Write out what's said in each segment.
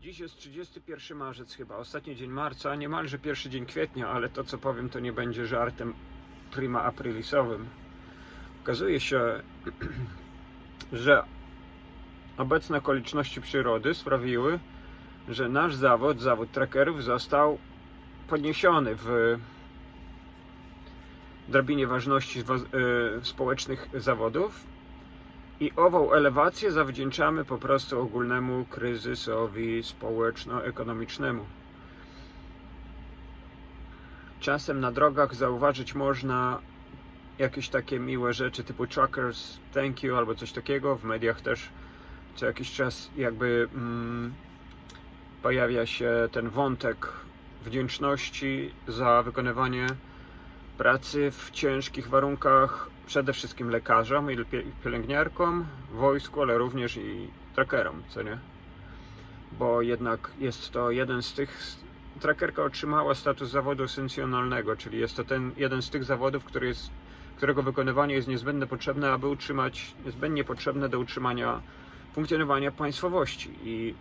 Dziś jest 31 marzec chyba, ostatni dzień marca, niemalże pierwszy dzień kwietnia, ale to co powiem to nie będzie żartem prima aprilisowym. Okazuje się, że obecne okoliczności przyrody sprawiły, że nasz zawód, zawód trackerów został podniesiony w drabinie ważności wa- e, społecznych zawodów i ową elewację zawdzięczamy po prostu ogólnemu kryzysowi społeczno-ekonomicznemu. Czasem na drogach zauważyć można jakieś takie miłe rzeczy typu truckers, thank you albo coś takiego. W mediach też co jakiś czas jakby mm, pojawia się ten wątek wdzięczności za wykonywanie pracy w ciężkich warunkach przede wszystkim lekarzom i pie- pielęgniarkom, wojsku, ale również i trackerom, co nie? Bo jednak jest to jeden z tych. Trackerka otrzymała status zawodu esencjonalnego, czyli jest to ten jeden z tych zawodów, który jest, którego wykonywanie jest niezbędne potrzebne, aby utrzymać, niezbędnie potrzebne do utrzymania funkcjonowania państwowości. I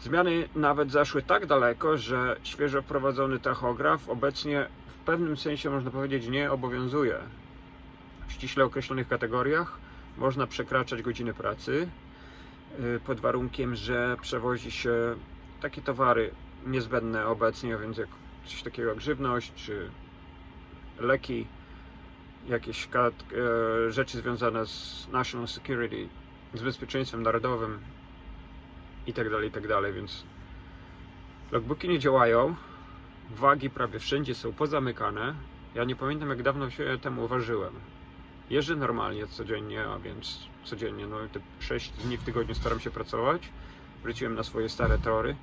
zmiany nawet zaszły tak daleko, że świeżo wprowadzony tachograf obecnie w pewnym sensie można powiedzieć nie obowiązuje. W ściśle określonych kategoriach można przekraczać godziny pracy y, pod warunkiem, że przewozi się takie towary niezbędne obecnie, więc jak coś takiego jak żywność czy leki, jakieś e, rzeczy związane z national security, z bezpieczeństwem narodowym i tak dalej, i tak więc logbooki nie działają, wagi prawie wszędzie są pozamykane. Ja nie pamiętam jak dawno się temu uważyłem. Jeżdżę normalnie codziennie, a więc codziennie, no te 6 dni w tygodniu staram się pracować. Wróciłem na swoje stare tory.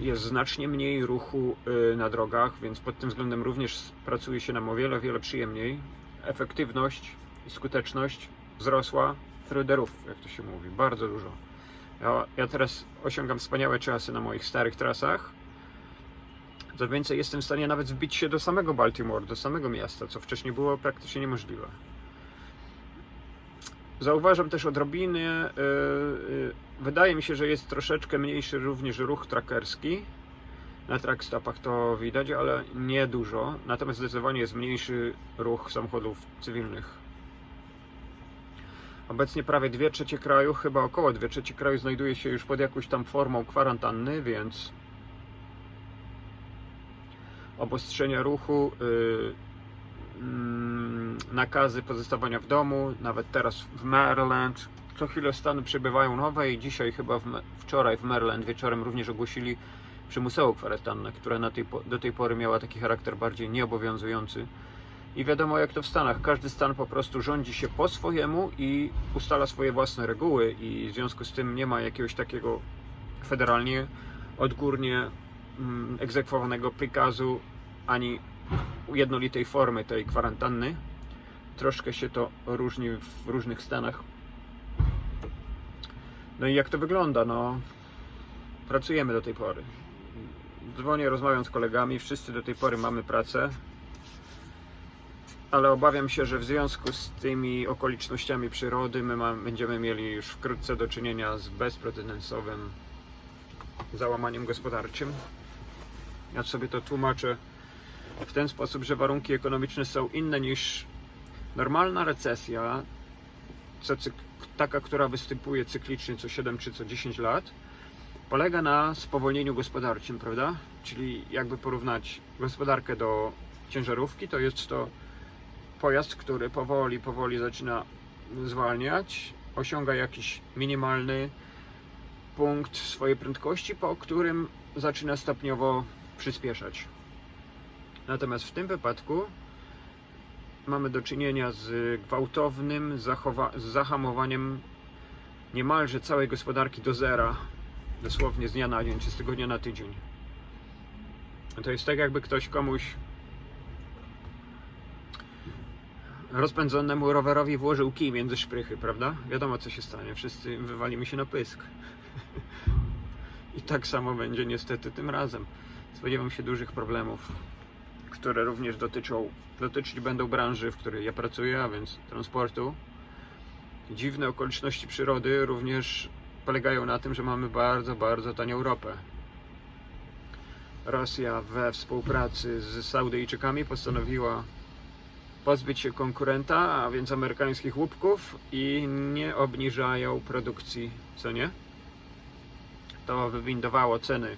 Jest znacznie mniej ruchu y, na drogach, więc pod tym względem również pracuje się nam o wiele, wiele przyjemniej. Efektywność i skuteczność wzrosła roof, jak to się mówi, bardzo dużo. Ja, ja teraz osiągam wspaniałe czasy na moich starych trasach. Co więcej, jestem w stanie nawet wbić się do samego Baltimore, do samego miasta, co wcześniej było praktycznie niemożliwe. Zauważam też odrobiny, yy, yy, wydaje mi się, że jest troszeczkę mniejszy również ruch trackerski. Na trackstopach to widać, ale nie dużo. Natomiast zdecydowanie jest mniejszy ruch samochodów cywilnych. Obecnie prawie 2 trzecie kraju, chyba około 2 trzecie kraju znajduje się już pod jakąś tam formą kwarantanny, więc obostrzenia ruchu, yy, mm, nakazy pozostawania w domu, nawet teraz w Maryland. Co chwilę stany przybywają nowe i dzisiaj chyba w, wczoraj w Maryland wieczorem również ogłosili przymusową kwarantannę, która tej, do tej pory miała taki charakter bardziej nieobowiązujący. I wiadomo jak to w Stanach, każdy stan po prostu rządzi się po swojemu i ustala swoje własne reguły i w związku z tym nie ma jakiegoś takiego federalnie, odgórnie egzekwowanego prikazu ani jednolitej formy tej kwarantanny. Troszkę się to różni w różnych stanach. No i jak to wygląda? No, pracujemy do tej pory. Dzwonię, rozmawiam z kolegami, wszyscy do tej pory mamy pracę. Ale obawiam się, że w związku z tymi okolicznościami przyrody my ma, będziemy mieli już wkrótce do czynienia z bezprecedensowym załamaniem gospodarczym. Ja sobie to tłumaczę w ten sposób, że warunki ekonomiczne są inne niż normalna recesja, taka, która występuje cyklicznie co 7 czy co 10 lat, polega na spowolnieniu gospodarczym, prawda? Czyli jakby porównać gospodarkę do ciężarówki, to jest to pojazd, który powoli, powoli zaczyna zwalniać, osiąga jakiś minimalny punkt swojej prędkości, po którym zaczyna stopniowo przyspieszać. Natomiast w tym wypadku mamy do czynienia z gwałtownym z zahamowaniem niemalże całej gospodarki do zera, dosłownie z dnia na dzień, czy z tygodnia na tydzień. To jest tak, jakby ktoś komuś rozpędzonemu rowerowi włożył kij między szprychy, prawda? Wiadomo co się stanie, wszyscy wywalimy się na pysk. I tak samo będzie niestety tym razem. Spodziewam się dużych problemów, które również dotyczą, dotyczyć będą branży, w której ja pracuję, a więc transportu. dziwne okoliczności przyrody również polegają na tym, że mamy bardzo, bardzo tanią ropę. Rosja we współpracy z Saudyjczykami postanowiła pozbyć się konkurenta, a więc amerykańskich łupków i nie obniżają produkcji, co nie? To wywindowało ceny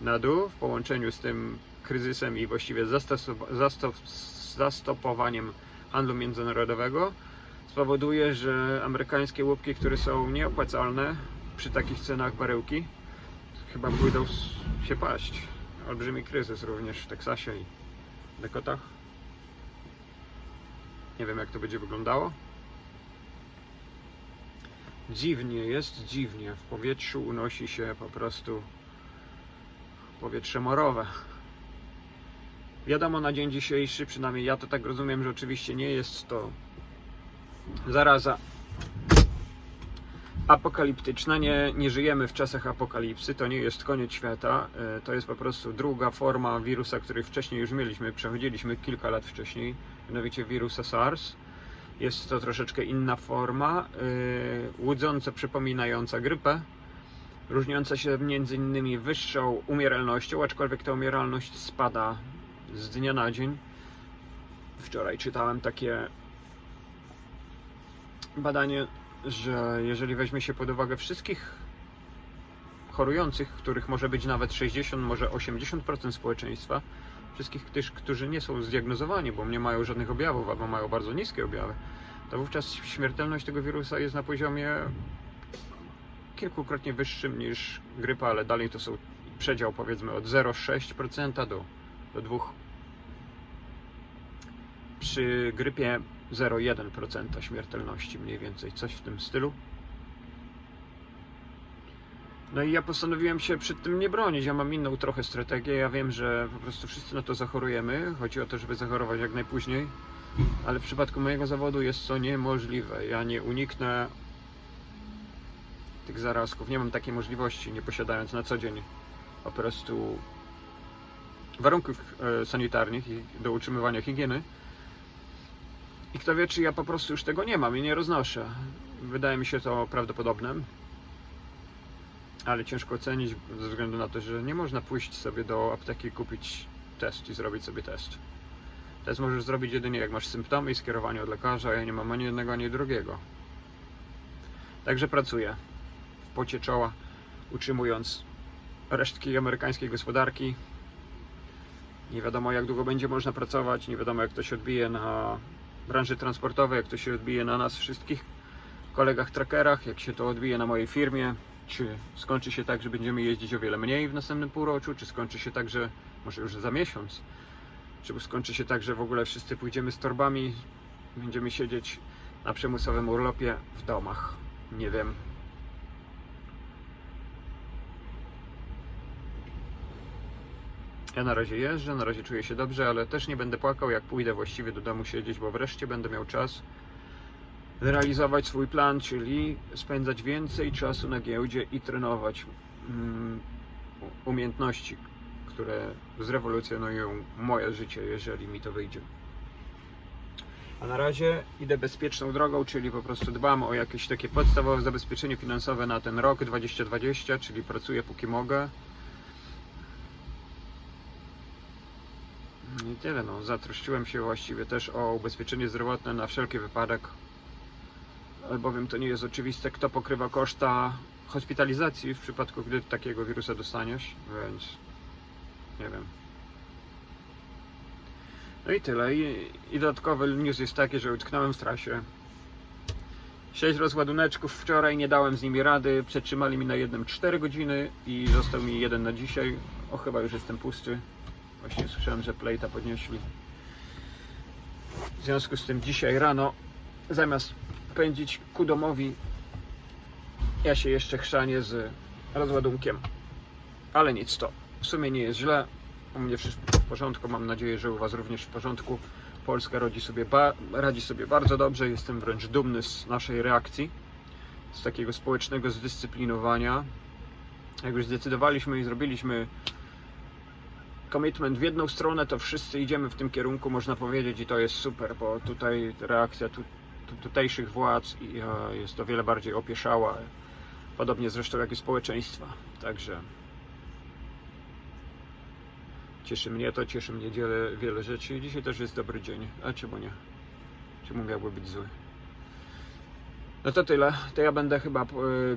na dół w połączeniu z tym kryzysem i właściwie zastopowaniem handlu międzynarodowego spowoduje, że amerykańskie łupki, które są nieopłacalne przy takich cenach baryłki, chyba pójdą się paść. Olbrzymi kryzys również w Teksasie i Dakotach. Nie wiem jak to będzie wyglądało. Dziwnie jest, dziwnie. W powietrzu unosi się po prostu powietrze morowe. Wiadomo na dzień dzisiejszy, przynajmniej ja to tak rozumiem, że oczywiście nie jest to zaraza apokaliptyczna. Nie, nie żyjemy w czasach apokalipsy, to nie jest koniec świata. e, To jest po prostu druga forma wirusa, który wcześniej już mieliśmy, przechodziliśmy kilka lat wcześniej, mianowicie wirusa SARS. Jest to troszeczkę inna forma, yy, łudząco przypominająca grypę, różniąca się między innymi wyższą umieralnością, aczkolwiek ta umieralność spada z dnia na dzień. Wczoraj czytałem takie badanie, że jeżeli weźmie się pod uwagę wszystkich chorujących, których może być nawet 60, może 80% społeczeństwa, wszystkich tych, którzy nie są zdiagnozowani, bo nie mają żadnych objawów albo mają bardzo niskie objawy, to wówczas śmiertelność tego wirusa jest na poziomie kilkukrotnie wyższym niż grypa, ale dalej to są przedział powiedzmy od 0,6% do, do 2%. Przy grypie 0,1% śmiertelności mniej więcej, coś w tym stylu. No i ja postanowiłem się przed tym nie bronić. Ja mam inną trochę strategię. Ja wiem, że po prostu wszyscy na to zachorujemy. Chodzi o to, żeby zachorować jak najpóźniej. Ale w przypadku mojego zawodu jest to niemożliwe. Ja nie uniknę tych zarazków. Nie mam takiej możliwości, nie posiadając na co dzień po prostu warunków e, sanitarnych i do utrzymywania higieny. I kto wie, czy ja po prostu już tego nie mam i nie roznoszę. Wydaje mi się to prawdopodobne ale ciężko ocenić ze względu na to, że nie można pójść sobie do apteki, kupić test i zrobić sobie test. Test możesz zrobić jedynie jak masz symptomy i skierowanie od lekarza, ja nie mam ani jednego, ani drugiego. Także pracuję pocie czoła, utrzymując resztki amerykańskiej gospodarki. Nie wiadomo jak długo będzie można pracować, nie wiadomo jak to się odbije na branży transportowej, jak to się odbije na nas wszystkich kolegach trackerach, jak się to odbije na mojej firmie, czy skończy się tak, że będziemy jeździć o wiele mniej w następnym półroczu, czy skończy się tak, że może już za miesiąc, czy skończy się tak, że w ogóle wszyscy pójdziemy z torbami, będziemy siedzieć na przymusowym urlopie w domach. Nie wiem. Ja na razie jeżdżę, na razie czuję się dobrze, ale też nie będę płakał, jak pójdę właściwie do domu siedzieć, bo wreszcie będę miał czas realizować swój plan, czyli spędzać więcej czasu na giełdzie i trenować mm, umiejętności, które zrewolucjonują moje życie, jeżeli mi to wyjdzie. A na razie idę bezpieczną drogą, czyli po prostu dbam o jakieś takie podstawowe zabezpieczenie finansowe na ten rok 2020, czyli pracuję póki mogę. I tyle, no. Zatroszczyłem się właściwie też o ubezpieczenie zdrowotne na wszelki wypadek albowiem to nie jest oczywiste, kto pokrywa koszta hospitalizacji w przypadku, gdy takiego wirusa dostaniesz, więc nie wiem. No i tyle. I, i dodatkowy news jest taki, że utknąłem w trasie. 6 rozładuneczków wczoraj, nie dałem z nimi rady, przetrzymali mi na jednym 4 godziny i został mi jeden na dzisiaj. O, chyba już jestem pusty. Właśnie słyszałem, że plejta podnieśli. W związku z tym dzisiaj rano zamiast pędzić ku domowi, ja się jeszcze chrzanię z rozładunkiem. Ale nic to. W sumie nie jest źle. U mnie wszystko w porządku. Mam nadzieję, że u Was również w porządku. Polska radzi sobie, radzi sobie bardzo dobrze. Jestem wręcz dumny z naszej reakcji, z takiego społecznego zdyscyplinowania. Jak już zdecydowaliśmy i zrobiliśmy commitment w jedną stronę, to wszyscy idziemy w tym kierunku, można powiedzieć, i to jest super, bo tutaj reakcja tu tu- tutejszych władz e, jest o wiele bardziej opieszała. Podobnie zresztą jak i społeczeństwa. Także cieszy mnie to, cieszy mnie wiele, wiele rzeczy. Dzisiaj też jest dobry dzień. A czemu nie? Czemu miałby być zły? No to tyle. To ja będę chyba e,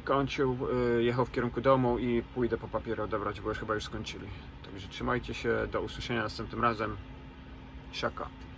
kończył, e, jechał w kierunku domu i pójdę po papiery odebrać, bo już chyba już skończyli. Także trzymajcie się, do usłyszenia następnym razem. Siaka.